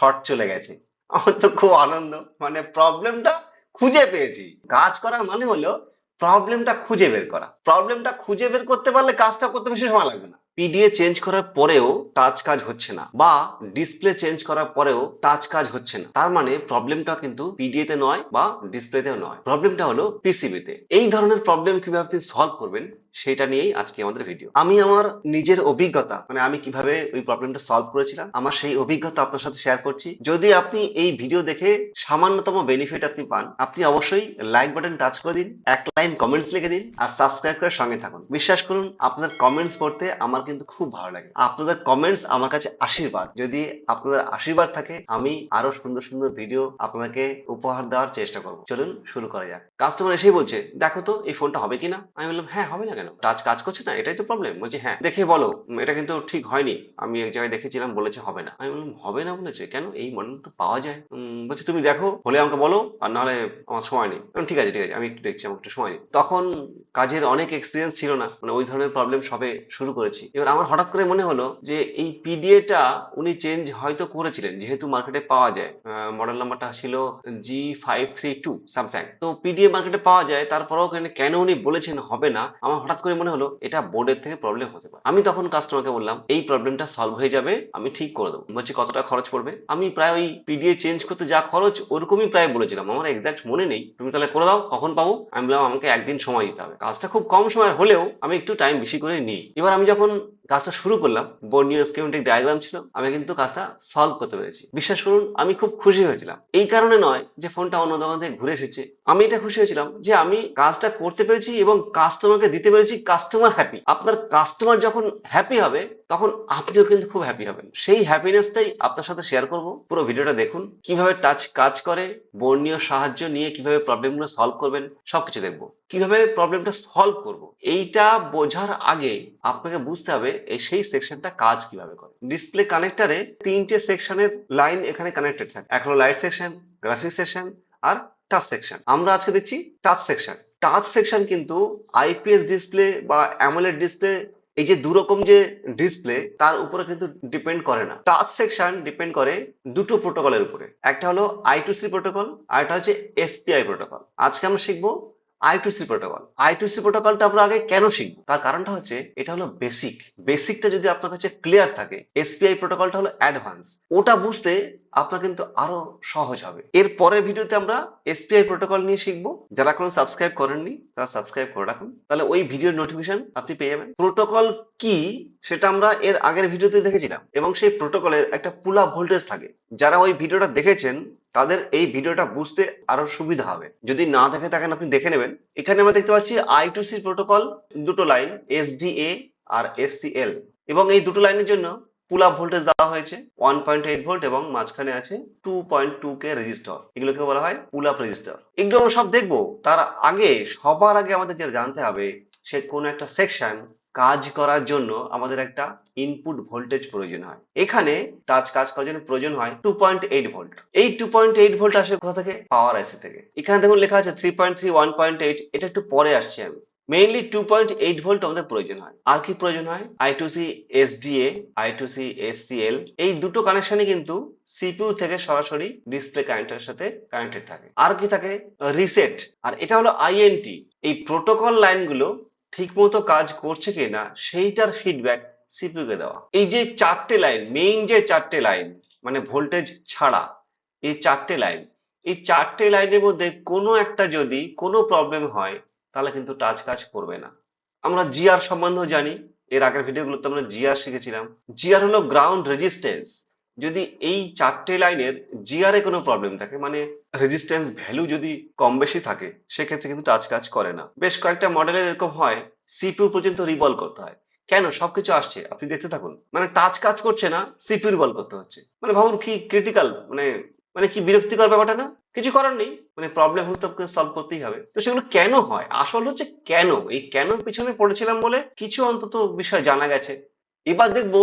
Short চলে গেছে। আমার তো খুব আনন্দ। মানে প্রবলেমটা খুঁজে পেয়েছি। কাজ করা মানে হলো প্রবলেমটা খুঁজে বের করা। প্রবলেমটা খুঁজে বের করতে পারলে কাজটা করতে বেশি সময় লাগবে না। পিডিএ চেঞ্জ করার পরেও টাচ কাজ হচ্ছে না বা ডিসপ্লে চেঞ্জ করার পরেও টাচ কাজ হচ্ছে না। তার মানে প্রবলেমটা কিন্তু পিডিএ তে নয় বা ডিসপ্লেতেও নয়। প্রবলেমটা হলো পিসিবি তে। এই ধরনের প্রবলেম কীভাবে আপনি সলভ করবেন সেটা নিয়েই আজকে আমাদের ভিডিও আমি আমার নিজের অভিজ্ঞতা মানে আমি কীভাবে ওই প্রবলেমটা সলভ করেছিলাম, আমার সেই অভিজ্ঞতা আপনার সাথে শেয়ার করছি। যদি আপনি এই ভিডিও দেখে সামান্যতম বেনিফিট আপনি পান, আপনি অবশ্যই লাইক বাটন টাচ করে দিন, এক লাইন কমেন্টস লিখে দিন, আর সাবস্ক্রাইব করে সঙ্গে থাকুন। বিশ্বাস করুন, আপনাদের কমেন্টস পড়তে আমার কিন্তু খুব ভালো লাগে। আপনাদের কমেন্টস আমার কাছে আশীর্বাদ। যদি আপনাদের আশীর্বাদ থাকে, আমি আরও সুন্দর সুন্দর ভিডিও আপনাদেরকে উপহার দেওয়ার চেষ্টা করব। চলুন শুরু করা যাক। কাস্টমার এসেই বলছে, দেখো তো, এই ফোনটা হবে কিনা? আমি বললাম হ্যাঁ হবে না কেন? টাচ কাজ করছে না? এটাই তো প্রবলেম বলছে হ্যাঁ দেখে বলো। এটা কিন্তু ঠিক হয়নি। আমি এক জায়গায় দেখেছিলাম, বলেছে হবে না। আমি বললাম, হবে না বলেছে? কেন? এই মডেল তো পাওয়া যায়। বলছে, তুমি দেখো, হলে আমাকে বলো, আর নাহলে আমার সময় নেই। ঠিক আছে ঠিক আছে, আমি একটু দেখছি, আমার একটু সময় নেই। তখন কাজের অনেক এক্সপিরিয়েন্স ছিল না। মানে ওই ধরনের প্রবলেম সবে শুরু করেছি। এবার আমার হঠাৎ করে মনে হলো যে, এই পিডিএটা উনি চেঞ্জ হয়তো করেছিলেন, যেহেতু মার্কেটে পাওয়া যায়। মডেল নাম্বারটা ছিল G five three two Samsung তো পিডিএ মার্কেটে পাওয়া যায়, তারপরেও কেন- উনি বলেছেন হবে না? আমার হঠাৎ করে মনে হলো এটা বোর্ডের থেকে প্রবলেম হতে পারে। আমি তখন কাস্টমারকে বললাম, এই প্রবলেমটা সলভ হয়ে যাবে, আমি ঠিক করে দেবো। বলছি, কতটা খরচ পড়বে? আমি প্রায় ওই পিডিএ চেঞ্জ করতে যা খরচ, ওরকমই প্রায় বলেছিলাম। আমার এক্সাক্ট মনে নেই। তুমি তাহলে করে দাও, কখন পাবো? আমি বললাম, আমাকে একদিন সময় দিতে হবে। কাজটা খুব কম সময় হলেও আমি একটু টাইম বেশি করে নিই। এবার আমি যখন কাজটা শুরু করলাম। বর্ণীয় স্কিমেটিক ডায়াগ্রাম ছিল। আমি কিন্তু কাজটা সলভ করতে পেরেছি। বিশ্বাস করুন, আমি খুব খুশি হয়েছিলাম। এই কারণে নয় যে ফোনটা অন্য দোকান থেকে ঘুরে এসেছে। আমি এটা খুশি হয়েছিলাম যে আমি কাজটা করতে পেরেছি এবং কাস্টমারকে দিতে পেরেছি কাস্টমার হ্যাপি আপনার কাস্টমার যখন হ্যাপি হবে, তখন আপনিও কিন্তু খুব হ্যাপি হবেন। সেই হ্যাপিনেসটাই আপনার সাথে শেয়ার করব। পুরো ভিডিওটা দেখুন। কীভাবে টাচ কাজ করে বর্ণীয় সাহায্য নিয়ে কীভাবে প্রবলেমগুলো সলভ করবেন, সবকিছু দেখব। কীভাবে প্রবলেমটা সলভ করব? এইটা বোঝার আগে আপনাকে বুঝতে হবে এই সেই সেকশনটা কাজ কীভাবে করে। ডিসপ্লে কানেক্টরে তিনটে সেকশনের লাইন এখানে কানেক্টেড থাকে। এক হলো লাইট সেকশন গ্রাফিক সেকশন আর টাচ সেকশন আমরা আজকে দেখছি টাচ সেকশন টাচ সেকশন কিন্তু আইপিএস ডিসপ্লে বা অ্যামোলেড ডিসপ্লে এই যে দুরকম যে ডিসপ্লে তার উপরে কিন্তু ডিপেন্ড করে না। টাচ সেকশন ডিপেন্ড করে দুটো প্রোটোকলের উপরে। একটা হলো আই টু সি প্রোটোকল আর একটা হচ্ছে এসপিআই প্রোটোকল আজকে আমরা শিখব I two C protocol I two C প্রোটোকলটা আমরা আগে কেন শিখব? তার কারণটা হচ্ছে এটা হলো বেসিক বেসিকটা যদি আপনার কাছে ক্লিয়ার থাকে এসপিআই প্রোটোকলটা হলো অ্যাডভান্স ওটা বুঝতে আপনার কিন্তু আরও সহজ হবে। এর পরের ভিডিওতে আমরা এসপিআই প্রোটোকল নিয়ে শিখব। যারা কোনো সাবস্ক্রাইব করেননি, তারা সাবস্ক্রাইব করে রাখুন। তাহলে ওই ভিডিওর নোটিফিকেশন আপনি পেয়ে যাবেন। প্রোটোকল কি সেটা আমরা এর আগের ভিডিওতে দেখেছিলাম এবং সেই প্রোটোকলের একটা পুলা ভোল্টেজ থাকে। যারা ওই ভিডিওটা দেখেছেন, তাদের এই ভিডিওটা বুঝতে আরও সুবিধা হবে। যদি না দেখে থাকেন, আপনি দেখে নেবেন। এখানে আমরা দেখতে পাচ্ছি আই টু সি প্রোটোকল দুটো লাইন এসডিএ আর এসসিএল এবং এই দুটো লাইনের জন্য পুল আপ ভোল্টেজ দেওয়া হয়েছে ওয়ান পয়েন্ট এইট ভোল্ট এবং মাঝখানে আছে two point two K resistor এগুলোকে বলা হয় পুল আপ রেজিস্টার এগুলো আমরা সব দেখব। তার আগে, সবার আগে আমাদের যেটা জানতে হবে, সে কোন একটা সেকশন কাজ করার জন্য আমাদের একটা ইনপুট ভোল্টেজ প্রয়োজন হয়। এখানে টাচ কাজ করার জন্য প্রয়োজন হয় টু পয়েন্ট এইট ভোল্ট এই টু পয়েন্ট এইট ভোল্ট আসে কোথা থেকে? পাওয়ার আইসি থেকে। এখানে দেখুন লেখা আছে three point three one point eight এটা একটু পরে আসছি আমি। Mainly two point eight volt আমাদের প্রয়োজন হয়। আর কি প্রয়োজন হয়? I two C SDA I two C S C L এই দুটো কানেকশনই কিন্তু সিপিইউ থেকে সরাসরি ডিসপ্লে কারেন্টের সাথে কানেক্টেড থাকে। আর কি থাকে? রিসেট আর এটা হলো আইএনটি এই প্রোটোকল লাইনগুলো ঠিক মতো কাজ করছে কিনা সেইটার ফিডব্যাক সিপিইউ কে দেওয়া। এই যে চারটে লাইন মেইন যে চারটে লাইন মানে ভোল্টেজ ছাড়া, এই চারটে লাইন এই চারটে লাইনের মধ্যে কোনো একটা যদি কোনো প্রবলেম হয় তাহলে কিন্তু টাচ কাজ করবে না। আমরা জিআর সম্বন্ধেও জানি, এর আগের ভিডিওগুলোতে আমরা জিআর শিখেছিলাম। জিআর হলো গ্রাউন্ড রেজিস্ট্যান্স যদি এই চারটে লাইনের জিআর কোনো প্রবলেম থাকে মানে রেজিস্ট্যান্স ভ্যালু যদি কম বেশি থাকে, সেক্ষেত্রে কিন্তু টাচ কাজ করে না। বেশ কয়েকটা মডেলের এরকম হয় সিপিউ পর্যন্ত রিভলভ করতে হয়। কেন? সবকিছু আসছে, আপনি দেখতে থাকুন। মানে টাচ কাজ করছে না সিপিইউ রিভলভ করতে হচ্ছে। মানে ভাবুন কি ক্রিটিক্যাল মানে মানে কি বিরক্তিকর ব্যাপারটা না? কিছু করার নেই। মানে প্রবলেম হলে তো আপনাকে সলভ করতেই হবে। তো সেগুলো কেন হয়? আসল হচ্ছে কেন? এই কেন পিছনে পড়েছিলাম বলে কিছু অন্তত বিষয় জানা গেছে। এবার দেখব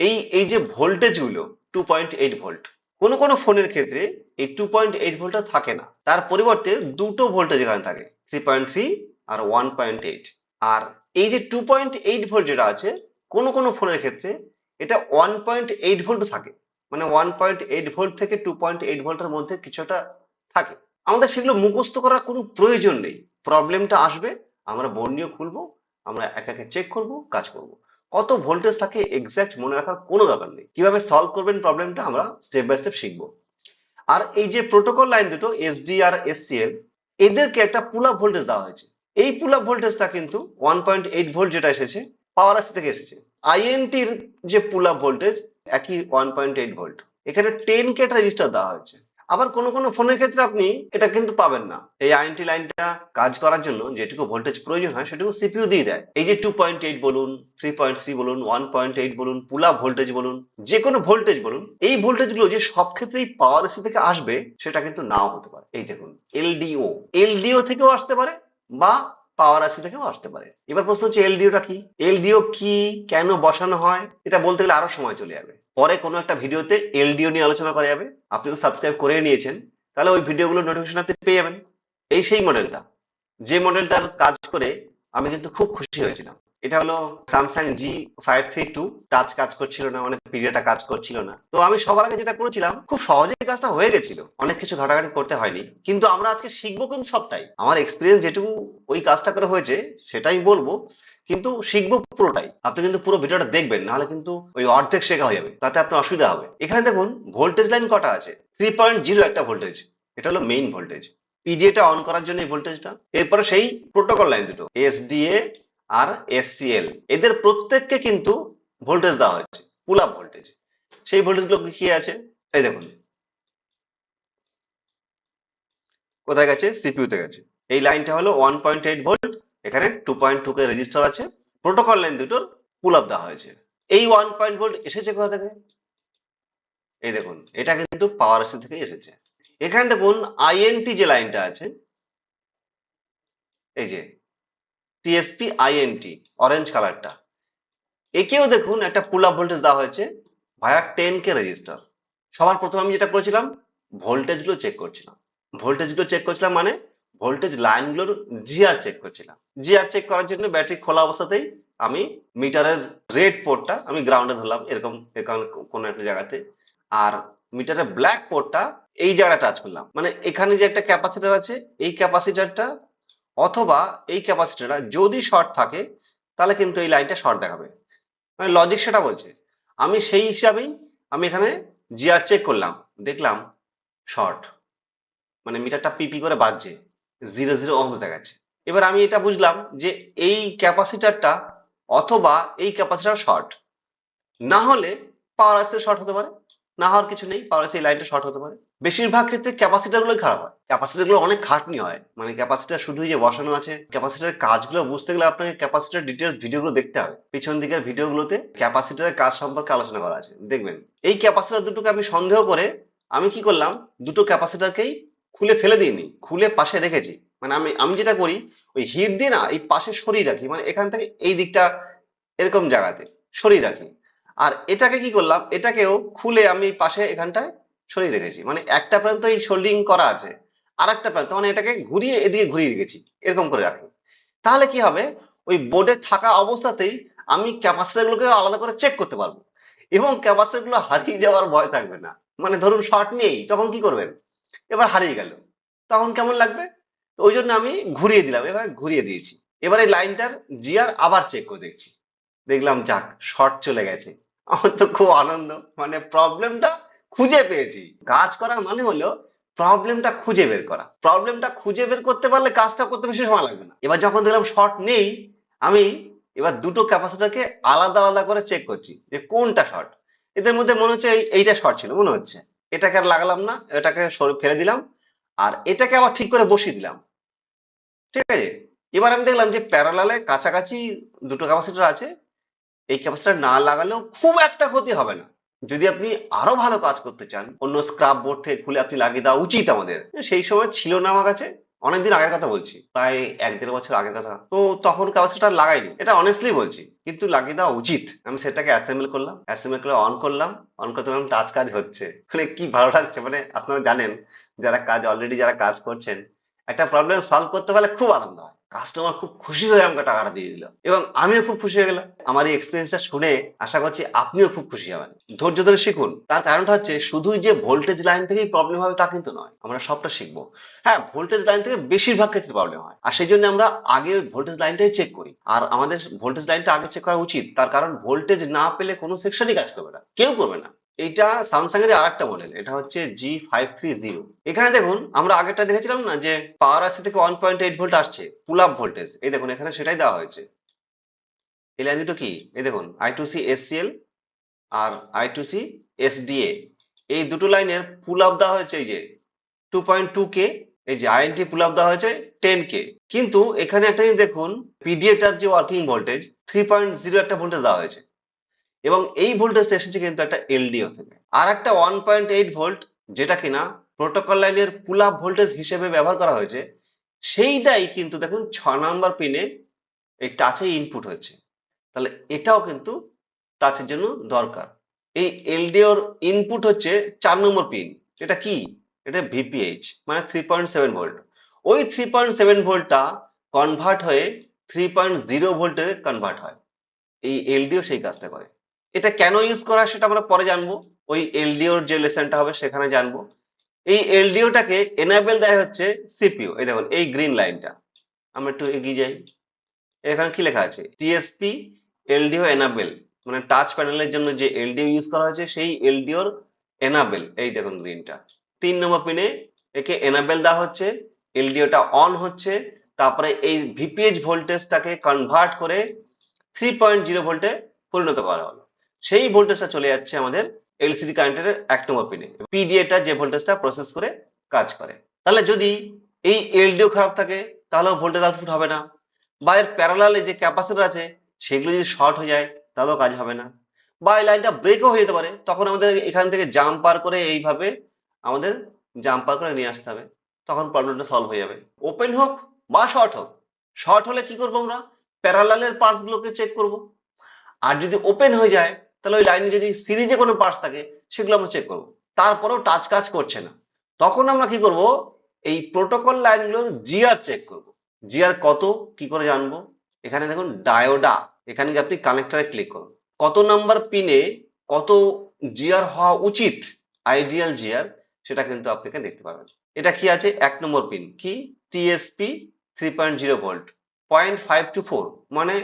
এই এই যে ভোল্টেজগুলো টু পয়েন্ট এইট ভোল্ট কোনো কোনো ফোনের ক্ষেত্রে এই টু পয়েন্ট এইট ভোল্টটা থাকে না। তার পরিবর্তে দুটো ভোল্টেজ এখানে থাকে থ্রি পয়েন্ট থ্রি আর ওয়ান পয়েন্ট এইট আর এই যে টু পয়েন্ট এইট ভোল্ট যেটা আছে, কোনো কোনো ফোনের ক্ষেত্রে এটা ওয়ান পয়েন্ট এইট ভোল্ট থাকে। মানে ওয়ান পয়েন্ট এইট ভোল্ট থেকে টু পয়েন্ট এইট ভোল্টের মধ্যে কিছুটা থাকে। আমাদের সেগুলো মুখস্থ করার কোনো প্রয়োজন নেই। প্রবলেমটা আসবে, আমরা বর্ণীয় খুলবো, আমরা এক একে চেক করব, কাজ করব। কত ভোল্টেজ থাকে এক্সাক্ট মনে রাখার কোনো দরকার নেই। কীভাবে সলভ করবেন প্রবলেমটা আমরা স্টেপ বাই স্টেপ শিখব। আর এই যে প্রোটোকল লাইন দুটো এসডি আর এসসিএল এদেরকে একটা পুল ভোল্টেজ দেওয়া হয়েছে। এই পুল ভোল্টেজটা কিন্তু ওয়ান পয়েন্ট এইট ভোল্ট যেটা এসেছে পাওয়ার আসি থেকে এসেছে। আইএনটির যে পুল ভোল্টেজ একই ওয়ান পয়েন্ট এইট ভোল্ট এখানে টেন কে রেজিস্টার দেওয়া হয়েছে। আবার কোনো কোনো ফোনের ক্ষেত্রে আপনি এটা কিন্তু পাবেন না। এই আইএনটি লাইনটা কাজ করার জন্য যেটুকু ভোল্টেজ প্রয়োজন হয় সেটুকু সিপিইউ দিয়ে দেয়। এই যে টু পয়েন্ট এইট বলুন থ্রি পয়েন্ট থ্রি বলুন ওয়ান পয়েন্ট এইট বলুন পুলা ভোল্টেজ বলুন, যে কোনো ভোল্টেজ বলুন, এই ভোল্টেজগুলো যে সব ক্ষেত্রেই পাওয়ার এসি থেকে আসবে, সেটা কিন্তু নাও হতে পারে। এই দেখুন এলডিও এলডিও থেকেও আসতে পারে বা পাওয়ার আছে থেকেও আসতে পারে। এবার প্রশ্ন হচ্ছে এলডিওটা কি? এলডিও কি? কেন বসানো হয়? এটা বলতে গেলে আরও সময় চলে যাবে। পরে কোনো একটা ভিডিওতে এলডিও নিয়ে আলোচনা করা যাবে। আপনি তো সাবস্ক্রাইব করে নিয়েছেন, তাহলে ওই ভিডিওগুলো নোটিফিকেশন আপনি পেয়ে যাবেন। এই সেই মডেলটা যে মডেলটার কাজ করে আমি কিন্তু খুব খুশি হয়েছিলাম। এটা হলো Samsung G five three two touch কাজ করছিল না, অনেক পিরিয়ডটা কাজ করছিল না। তো আমি সবার আগে যেটা করেছিলাম, খুব সহজেই কাজটা হয়ে গেছিল। অনেক কিছু ঘাটাঘাটি করতে হয়নি। কিন্তু আমরা আজকে শিখব কিন্তু সবটাই। আমার এক্সপিরিয়েন্স যেটুকু ওই কাজটা করে হয়েছে, সেটাই বলব। কিন্তু শিখব পুরোটাই। আপনি কিন্তু পুরো ভিডিওটা দেখবেন, নাহলে কিন্তু ওই অর্ধেক শেখা হয়ে যাবে। তাতে আপনার অসুবিধা হবে। এখানে দেখুন ভোল্টেজ লাইন কটা আছে? থ্রি পয়েন্ট জিরো একটা ভোল্টেজ এটা হলো মেইন ভোল্টেজ পিডিএটা অন করার জন্য এই ভোল্টেজটা এরপরে সেই প্রোটোকল লাইন দুটো। এসডিএ আর এসসিএল এদের প্রত্যেককে কিন্তু ভোল্টেজ দেওয়া হয়েছে পুল আপ ভোল্টেজ সেই ভোল্টেজগুলো কি আছে? এই দেখুন। কোথায় গেছে? সিপিইউতে গেছে। এই লাইনটা হলো ওয়ান পয়েন্ট এইট ভোল্ট এখানে two point two K resistor আছে। প্রোটোকল লাইন দুটোর পুল আপ দেওয়া হয়েছে। এই ওয়ান পয়েন্ট ভোল্ট এসেছে কোথা থেকে? এই দেখুন, এটা কিন্তু পাওয়ার এসি থেকে এসেছে। এখানে দেখুন আইএনটি যে লাইনটা আছে, এই যে টিএসপি আইএনটি অরেঞ্জ কালারটা একেও দেখুন একটা পুল আপ ভোল্টেজ দেওয়া হয়েছে ভায়া টেন কে রেজিস্টার সবার প্রথমে আমি যেটা করেছিলাম ভোল্টেজগুলো চেক করছিলাম। ভোল্টেজগুলো চেক করছিলাম মানে ভোল্টেজ লাইনগুলোর জিআর চেক করছিলাম। জিআর চেক করার জন্য ব্যাটারি খোলা অবস্থাতেই আমি মিটারের রেড পোর্টটা আমি গ্রাউন্ডে ধরলাম এরকম কোনো একটা জায়গাতে। আর মিটারের ব্ল্যাক পোর্টটা এই জায়গাটা টাচ করলাম। মানে এখানে যে একটা ক্যাপাসিটার আছে, এই ক্যাপাসিটারটা অথবা এই ক্যাপাসিটারটা যদি শর্ট থাকে, তাহলে কিন্তু এই লাইনটা শর্ট দেখাবে। মানে লজিক সেটা বলছে, আমি সেই হিসাবেই আমি এখানে জিআর চেক করলাম, দেখলাম শর্ট মানে মিটারটা পিপি করে বাজছে জিরো জিরো ওহমস দেখাচ্ছে। এবার আমি এটা বুঝলাম যে এই ক্যাপাসিটারটা অথবা এই ক্যাপাসিটার শর্ট না হলে পাওয়ার আসে শর্ট হতে পারে। না হওয়ার কিছু নেই পাওয়ার সেই লাইনটা শর্ট হতে পারে। বেশিরভাগ ক্ষেত্রে ক্যাপাসিটার গুলোই খারাপ হয়। ক্যাপাসিটারগুলো অনেক খাটনি হয়। মানে ক্যাপাসিটার শুধুই যে বসানো আছে ক্যাপাসিটার কাজগুলো বুঝতে গেলে আপনাকে ক্যাপাসিটার ডিটেলস ভিডিওগুলো দেখতে হবে। পিছন দিকের ভিডিওগুলোতে ক্যাপাসিটারের কাজ সম্পর্কে আলোচনা করা আছে। দেখবেন, এই ক্যাপাসিটার দুটোকে আমি সন্দেহ করে আমি কি করলাম, দুটো ক্যাপাসিটারকেই খুলে ফেলে দিইনি, খুলে পাশে রেখেছি। মানে আমি আমি যেটা করি, ওই হিট দিয়ে না এই পাশে সরিয়ে রাখি। মানে এখান থেকে এই দিকটা এরকম জায়গাতে সরিয়ে রাখি। আর এটাকে কি করলাম? এটাকেও খুলে আমি পাশে এখানটায় সরিয়ে রেখেছি। মানে একটা প্রান্ত এই শোল্ডিং করা আছে আর একটা প্রান্ত মানে এটাকে ঘুরিয়ে এদিকে ঘুরিয়ে রেখেছি, এরকম করে রাখি। তাহলে কি হবে? ওই বোর্ডে থাকা অবস্থাতেই আমি ক্যাপাসিটার গুলোকে আলাদা করে চেক করতে পারব। এবং ক্যাপাসিটারগুলো হারিয়ে যাওয়ার ভয় থাকবে না। মানে ধরুন শর্ট নেই, তখন কি করবেন? এবার হারিয়ে গেল। তখন কেমন লাগবে? ওই জন্য আমি ঘুরিয়ে দিলাম এবার ঘুরিয়ে দিয়েছি। এবার এই লাইনটার জিআর আবার চেক করে দেখছি। দেখলাম যাক শর্ট চলে গেছে। আমার তো খুব আনন্দ। মানে প্রবলেমটা খুঁজে পেয়েছি। কাজ করার মানে হলো প্রবলেমটা খুঁজে বের করা। প্রবলেমটা খুঁজে বের করতে পারলে কাজটা করতে বেশি সময় লাগবে না। এবার যখন দেখলাম শর্ট নেই, আমি এবার দুটো ক্যাপাসিটারকে আলাদা আলাদা করে চেক করছি যে কোনটা শর্ট এদের মধ্যে মনে হচ্ছে এইটা শর্ট ছিল, মনে হচ্ছে। এটাকে আর লাগালাম না, এটাকে ফেলে দিলাম আর এটাকে আবার ঠিক করে বসিয়ে দিলাম। ঠিক আছে? এবার আমি দেখলাম যে প্যারালালে কাছাকাছি দুটো ক্যাপাসিটার আছে এই ক্যাপাসিটার না লাগালেও খুব একটা ক্ষতি হবে না। যদি আপনি আরও ভালো কাজ করতে চান, অন্য স্ক্রাব বোর্ড থেকে খুলে আপনি লাগিয়ে দেওয়া উচিত আমাদের। সেই সময় ছিল না আমার কাছে, অনেকদিন আগের কথা বলছি, প্রায় এক দেড় বছর আগের কথা। তো তখন ক্যাপাসিটার লাগাইনি, এটা অনেস্টলি বলছি, কিন্তু লাগিয়ে দেওয়া উচিত। আমি সেটাকে অ্যাসেম্বল করলাম অ্যাসেম্বল করে অন করলাম অন করতে দেখলাম টাচ কাজ হচ্ছে। মানে কি ভালো লাগছে মানে আপনারা জানেন, যারা কাজ অলরেডি যারা কাজ করছেন, একটা প্রবলেম সলভ করতে পারলে খুব আনন্দ হয়। কাস্টমার খুব খুশি হয়ে আমাকে টাকাটা দিয়ে দিল। এবং আমিও খুব খুশি হয়ে গেলাম। আমার এই এক্সপিরিয়েন্সটা শুনে আশা করছি আপনিও খুব খুশি হবেন। ধৈর্য ধরে শিখুন। তার কারণটা হচ্ছে শুধুই যে ভোল্টেজ লাইন থেকেই প্রবলেম হবে তা কিন্তু নয়। আমরা সবটা শিখব। হ্যাঁ ভোল্টেজ লাইন থেকে বেশিরভাগ ক্ষেত্রে প্রবলেম হয়। আর সেই জন্য আমরা আগে ভোল্টেজ লাইনটাই চেক করি। আর আমাদের ভোল্টেজ লাইনটা আগে চেক করা উচিত। তার কারণ ভোল্টেজ না পেলে কোনো সেকশনই কাজ করবে না। কেউ করবে না। এটা স্যামসাং এর আরেকটা মডেল এটা হচ্ছে জি ফাইভ থ্রি জিরো এখানে দেখুন, আমরা আগেরটা দেখেছিলাম না, যে পাওয়ার আসি থেকে ওয়ান পয়েন্ট এইট ভোল্ট আসছে পুল আপ ভোল্টেজ এই দেখুন, এখানে সেটাই দেওয়া হয়েছে। এই লাইন দুটো কি? এই দেখুন আই টু সি এসসিএল আর আই টু সি এসডিএ এই দুটো লাইনের পুল আপ দেওয়া হয়েছে, এই যে টু পয়েন্ট টু কে এই যে আইএনটি পুল আপ দেওয়া হয়েছে টেন কে কিন্তু এখানে একটা দেখুন পিডিএটার যে working voltage three point zero একটা ভোল্টেজ দেওয়া হয়েছে। এবং এই ভোল্টেজটা এসেছে কিন্তু একটা এলডিও থেকে। আর একটা ওয়ান পয়েন্ট এইট ভোল্ট যেটা কিনা প্রোটোকল লাইনের পুল আপ ভোল্টেজ হিসেবে ব্যবহার করা হয়েছে, সেইটাই কিন্তু দেখুন ছ নাম্বার পিনে এই টাচে ইনপুট হচ্ছে তাহলে এটাও কিন্তু টাচের জন্য দরকার। এই এলডিওর ইনপুট হচ্ছে চার নম্বর পিন এটা কি? এটা ভিপিএইচ মানে থ্রি পয়েন্ট সেভেন ভোল্ট ওই থ্রি পয়েন্ট সেভেন ভোল্টটা কনভার্ট হয়ে থ্রি পয়েন্ট জিরো ভোল্টে কনভার্ট হয়। এই এলডিও সেই কাজটা করে। এটা কেন ইউজ করা সেটা আমরা পরে জানব। ওই এলডিওর যে লেসনটা হবে সেখানে জানব। এই এলডিওটাকে এনাবেল দেয় হচ্ছে সিপিইউ এই দেখুন, এই গ্রিন লাইনটা আমরা একটু এগিয়ে যাই। এখানে কি লেখা আছে? টিএসপি এলডিও এনাবেল মানে টাচ প্যানেলের জন্য যে এলডিও ইউজ করা হয়েছে, সেই এলডিওর এনাবেল এই দেখুন গ্রিনটা তিন নম্বর পিনে একে এনাবেল দেওয়া হচ্ছে। এলডিওটা অন হচ্ছে। তারপরে এই ভিপিএইচ ভোল্টেজটাকে কনভার্ট করে থ্রি পয়েন্ট জিরো ভোল্টে পরিণত করা হলো। সেই ভোল্টেজটা চলে যাচ্ছে আমাদের এলসিডি কারেন্টের এক নম্বর পিনে পিডিএটা যে ভোল্টেজটা প্রসেস করে কাজ করে। তাহলে যদি এই এলডিও খারাপ থাকে তাহলেও ভোল্টেজ আউটপুট হবে না। বা এর প্যারালালে যে ক্যাপাসিটর আছে, সেগুলো যদি শর্ট হয়ে যায়, তাহলেও কাজ হবে না। বা এই লাইনটা ব্রেকও হয়ে যেতে পারে, তখন আমাদের এখান থেকে জাম্প পার করে এইভাবে আমাদের জাম্প পার করে নিয়ে আসতে হবে। তখন প্রবলেমটা সলভ হয়ে যাবে। ওপেন হোক বা শর্ট হোক। শর্ট হলে কি করব আমরা? প্যারালালের পার্টস গুলোকে চেক করব। আর যদি ওপেন হয়ে যায় তাহলে ওই লাইনে যদি সিরিজে কোনো পার্টস থাকে, সেগুলো আমরা চেক করব। তারপরেও টাচ কাজ করছে না। তখন আমরা কি করব? এই প্রোটোকল লাইনগুলো জিআর চেক করব। জিআর কত? কি করে জানব? এখানে দেখুন ডায়োডা এখানে আপনি কানেক্টরে ক্লিক করুন। কত নাম্বার পিনে কত জিআর হওয়া উচিত? আইডিয়াল জিআর সেটা কিন্তু আপনাকে দেখতে পাবেন। এটা কি আছে? এক নম্বর পিন কি? TSP three point zero volt point five two four মানে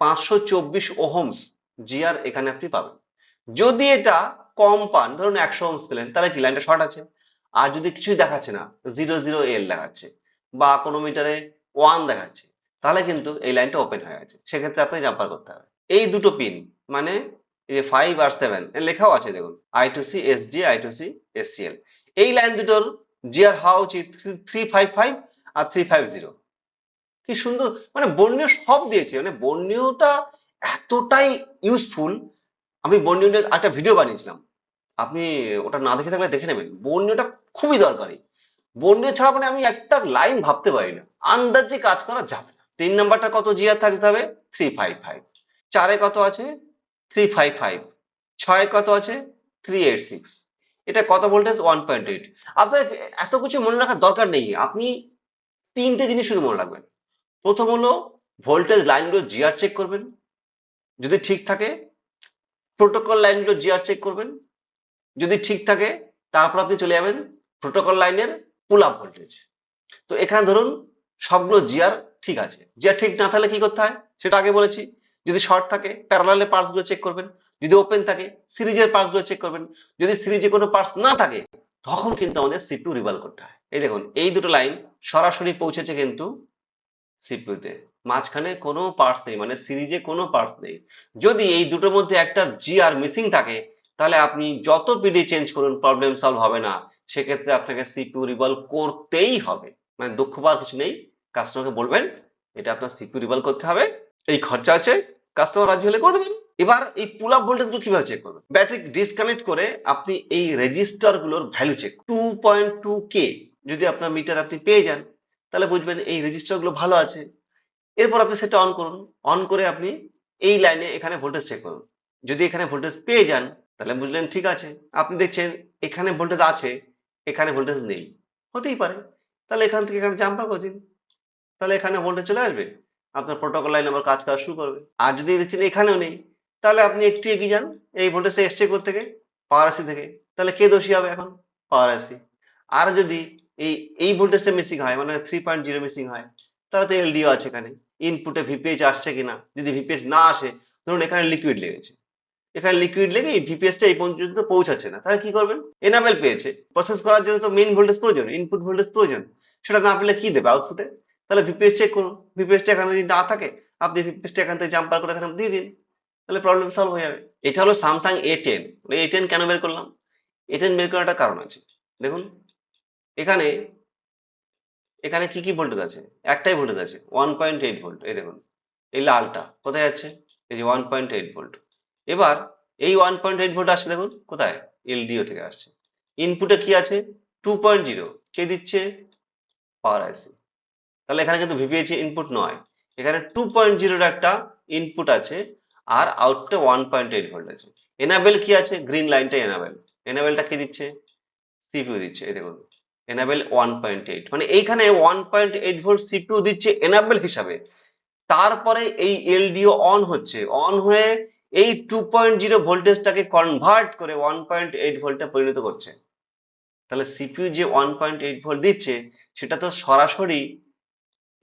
পাঁচশো চব্বিশ ওহমস জিআর এখানে আপনি পাবেন। যদি এটা কম পান, ধরুন একশো ওহমস পেলেন, তাহলে কি লাইনটা শর্ট আছে? আর যদি কিছুই দেখাচ্ছে না জিরো জিরো এল দেখাচ্ছে, বা কোনো মিটারে ওয়ান দেখাচ্ছে, তাহলে কিন্তু এই লাইনটা ওপেন হয়ে গেছে। সেক্ষেত্রে আপনি জাম্পার করতে হবে। এই দুটো পিন মানে এই যে ফাইভ আর সেভেন লেখাও আছে দেখুন I two C S D I two C S C L এই লাইন দুটোর জিআর হওয়া উচিত থ্রি ফাইভ ফাইভ আর থ্রি ফাইভ জিরো কি সুন্দর মানে বর্ণীয় সব দিয়েছে মানে বর্ণীয়টা এতটাই ইউজফুল আমি বর্ণীয়টার একটা ভিডিও বানিয়েছিলাম। আপনি ওটা না দেখে থাকলে দেখে নেবেন। বর্ণীয়টা খুবই দরকারি। বর্ণীয় ছাড়া মানে আমি একটা লাইন ভাবতে পারি না। আন্দাজে কাজ করা যাবে না। তিন নাম্বারটা কত জিআর থাকতে হবে? থ্রি ফাইভ ফাইভ চারে কত আছে? থ্রি ফাইভ ফাইভ ছয় কত আছে? থ্রি এইট সিক্স এটা কত ভোল্টেজ ওয়ান পয়েন্ট এইট আপনার এত কিছু মনে রাখার দরকার নেই। আপনি তিনটে জিনিস শুধু মনে রাখবেন। প্রথম হলো ভোল্টেজ লাইনগুলো জিআর চেক করবেন। যদি ঠিক থাকে প্রোটোকল লাইনগুলো জিআর চেক করবেন। যদি ঠিক থাকে, তারপর আপনি চলে যাবেন প্রোটোকল লাইনের পুল আপ ভোল্টেজ তো এখানে ধরুন, সবগুলো জিআর ঠিক আছে। জিআর ঠিক না থাকলে কি করতে হয়? সেটা আগে বলেছি। যদি শর্ট থাকে প্যারালালে পার্টসগুলো চেক করবেন। যদি ওপেন থাকে সিরিজের পার্টসগুলো চেক করবেন। যদি সিরিজে কোনো পার্টস না থাকে, তখন কিন্তু আমাদের সিপিউ রিভাল করতে হয়। এই দেখুন, এই দুটো লাইন সরাসরি পৌঁছেছে কিন্তু সিপিউতে মাঝখানে কোনো পার্টস নেই মানে সিরিজে কোনো পার্টস নেই। যদি এই দুটোর মধ্যে একটা জিআর মিসিং থাকে, তাহলে আপনি যত পিডি চেঞ্জ করুন প্রবলেম সলভ হবে না। সেক্ষেত্রে আপনাকে সিপিউ রিভলভ করতেই হবে। মানে দুঃখ পাওয়ার কিছু নেই। কাস্টমারকে বলবেন, এটা আপনার সিপিউ রিভলভ করতে হবে। এই খরচা আছে। কাস্টমার রাজি হলে করে দেবেন। এবার এই পুল আপ ভোল্টেজগুলো কীভাবে চেক করবেন? ব্যাটারি ডিসকানেক্ট করে আপনি এই রেজিস্টারগুলোর value check two point two K যদি আপনার মিটার আপনি পেয়ে যান তাহলে বুঝবেন এই রেজিস্টারগুলো ভালো আছে। এরপর আপনি সেটা অন করুন। অন করে আপনি এই লাইনে এখানে ভোল্টেজ চেক করুন। যদি এখানে ভোল্টেজ পেয়ে যান, তাহলে বুঝলেন ঠিক আছে। আপনি দেখছেন এখানে ভোল্টেজ আছে, এখানে ভোল্টেজ নেই। হতেই পারে। তাহলে এখান থেকে এখানে জাম্পার করে দিন তাহলে এখানে ভোল্টেজ চলে আসবে। আপনার প্রোটোকল লাইন আবার কাজ করা শুরু করবে। আর যদি দেখছেন এখানেও নেই, তাহলে আপনি একটু এগিয়ে যান। এই ভোল্টেজটা এসছে থেকে পাওয়ার থেকে। তাহলে কে দোষী হবে এখন? পাওয়ার আর যদি এই এই ভোল্টেজটা মিসিং হয় মানে থ্রি পয়েন্ট জিরো মিসিং হয় তাহলে তো এলডিও আছে এখানে। ইনপুটে ভিপিএইচ আসছে কিনা, যদি ভিপিএইচ না আসে, ধরুন এখানে লিকুইড লেগেছে। এখানে লিকুইড লেগে এই ভিপিএসটা এই পর্যন্ত পৌঁছাচ্ছে না, তাহলে কি করবেন? এনাবেল পেয়েছে। প্রসেস করার জন্য তো মেইন ভোল্টেজ প্রয়োজন ইনপুট ভোল্টেজ প্রয়োজন। সেটা না পেলে কি দেবে আউটপুটে তাহলে ভিপিএস চেক করুন। ভিপিএসটা এখানে যদি না থাকে, আপনি ভিপিএসটা এখান থেকে জাম্পার করে এখানে দিয়ে দিন, তাহলে প্রবলেম সলভ হয়ে যাবে। এটা হলো Samsung A ten A ten কেন বের করলাম? এ টেন বের করার একটা কারণ আছে। দেখুন এখানে এখানে কি কি ভোল্টেজ আছে? একটাই ভোল্টেজ আছে ওয়ান পয়েন্ট এইট ভোল্ট এই দেখুন। এই লালটা, কোথায় যাচ্ছে এই যে ওয়ান পয়েন্ট এইট ভোল্ট এবার, এই ওয়ান পয়েন্ট এইট ভোল্ট আসছে দেখুন, কোথায়? এলডিও থেকে আসছে। ইনপুটে কি আছে? টু পয়েন্ট জিরো কে দিচ্ছে? পাওয়ার আইসি তাহলে এখানে কিন্তু ভিপিএইচ ইনপুট নয়। এখানে টু পয়েন্ট জিরোর একটা ইনপুট আছে, আর আউটপুটে ওয়ান পয়েন্ট এইট ভোল্ট আছে। এনাবেল কি আছে? গ্রিন লাইনটা এনাবেল এনাবেলটা কি দিচ্ছে? সিপিইউ দিচ্ছে, এই দেখুন। এনাবেল ওয়ান পয়েন্ট এইট মানে এইখানে one point eight volt CPU দিচ্ছে এনাবেল হিসাবে। তারপরে এই এলডিও অন হচ্ছে। অন হয়ে এই টু পয়েন্ট জিরো ভোল্টেজটাকে কনভার্ট করে ওয়ান পয়েন্ট এইট ভোল্টে পরিণত করছে। তাহলে সিপিইউ যে ওয়ান পয়েন্ট এইট ভোল্ট দিচ্ছে, সেটা তো সরাসরি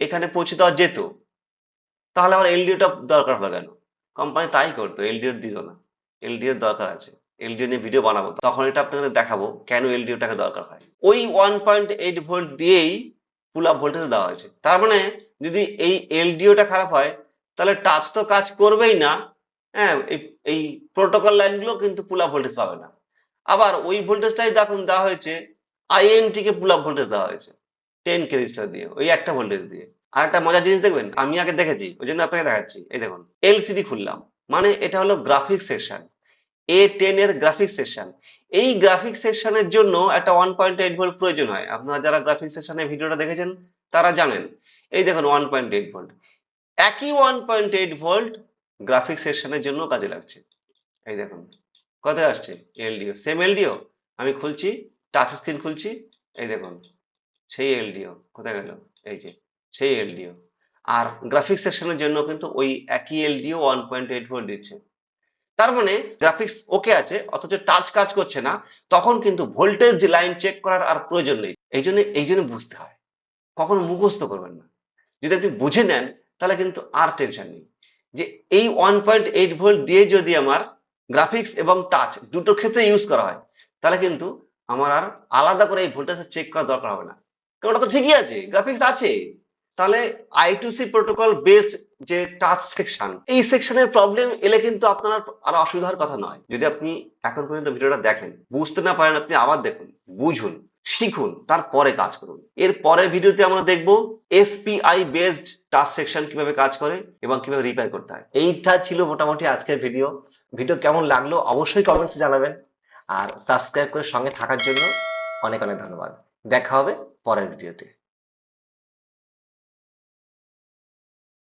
এখানে পৌঁছে দেওয়া যেত। তাহলে আবার এলডিওটা দরকার হলো কেন? কোম্পানি তাই করতো এলডিও দিত না। এলডিওর দরকার আছে। এলডিও নিয়ে ভিডিও বানাবো। তখন এটা আপনাদের দেখাবো কেন এলডিওটাকে দরকার হয়। ওই ওয়ান পয়েন্ট এইট ভোল্ট দিয়েই পুল আপ ভোল্টেজ দেওয়া হয়েছে। তার মানে যদি এই এলডিওটা খারাপ হয়, তাহলে টাচ তো কাজ করবেই না। হ্যাঁ এই প্রোটোকল লাইনগুলো কিন্তু পুল আপ ভোল্টেজ পাবে না। আবার ওই ভোল্টেজটাই দেখুন দেওয়া হয়েছে আইএনটি কে পুল আপ ভোল্টেজ দেওয়া হয়েছে। টেন কে রেজিস্টার দিয়ে, ওই একটা ভোল্টেজ দিয়ে। আর একটা মজার জিনিস দেখবেন, আমি আগে দেখেছি, ওই জন্য আপনাকে দেখাচ্ছি। এই দেখুন এলসিডি খুললাম। মানে এটা হলো গ্রাফিক সেকশন এ টেন এর গ্রাফিক সেকশন এই গ্রাফিক সেকশনের জন্য একটা ওয়ান পয়েন্ট এইট ভোল্ট প্রয়োজন হয়। আপনারা যারা গ্রাফিক সেকশনের ভিডিওটা দেখেছেন, তারা জানেন। এই দেখুন ওয়ান পয়েন্ট এইট ভোল্ট একই one point eight volt graphic সেকশনের জন্য কাজে লাগছে। এই দেখুন, কোথায় আসছে? এলডিও সেম এলডিও আমি খুলছি টাচ স্ক্রিন খুলছি, এই দেখুন, সেই এলডিও কোথায় গেল? এই যে, সেই এলডিও আর গ্রাফিক্স সেকশনের জন্য কিন্তু ওই একই LDO one point eight volt দিচ্ছে। তার মানে গ্রাফিক্স ওকে আছে, অথচ টাচ কাজ করছে না, তখন কিন্তু ভোল্টেজ লাইন চেক করার আর প্রয়োজন নেই। এই জন্য এই জন্য বুঝতে হয়। কখনো মুখস্থ করবেন না। যদি আপনি বুঝে নেন, তাহলে কিন্তু আর টেনশন নেই। যে এই ওয়ান পয়েন্ট এইট ভোল্ট দিয়ে যদি আমার গ্রাফিক্স এবং টাচ দুটো ক্ষেত্রে ইউজ করা হয়, তাহলে কিন্তু আমার আর আলাদা করে এই ভোল্টেজ চেক করা দরকার হবে না। কারণ ওটা তো ঠিকই আছে গ্রাফিক্স আছে। তাহলে I two C protocol based যে টাচ সেকশন এই সেকশনের প্রবলেম এলে কিন্তু আপনার আর অসুবিধার কথা নয়। যদি আপনি এখন পর্যন্ত ভিডিওটা দেখেন, বুঝতে না পারেন আপনি আবার দেখুন, বুঝুন, শিখুন, তারপরে কাজ করুন। এর পরের ভিডিওতে আমরা দেখব এসপিআই বেসড টাচ সেকশন কীভাবে কাজ করে এবং কীভাবে রিপেয়ার করতে হয়। এইটা ছিল মোটামুটি আজকের ভিডিও। ভিডিও কেমন লাগল অবশ্যই কমেন্টসে জানাবেন। আর সাবস্ক্রাইব করে সঙ্গে থাকার জন্য অনেক অনেক ধন্যবাদ। দেখা হবে পরের ভিডিওতে।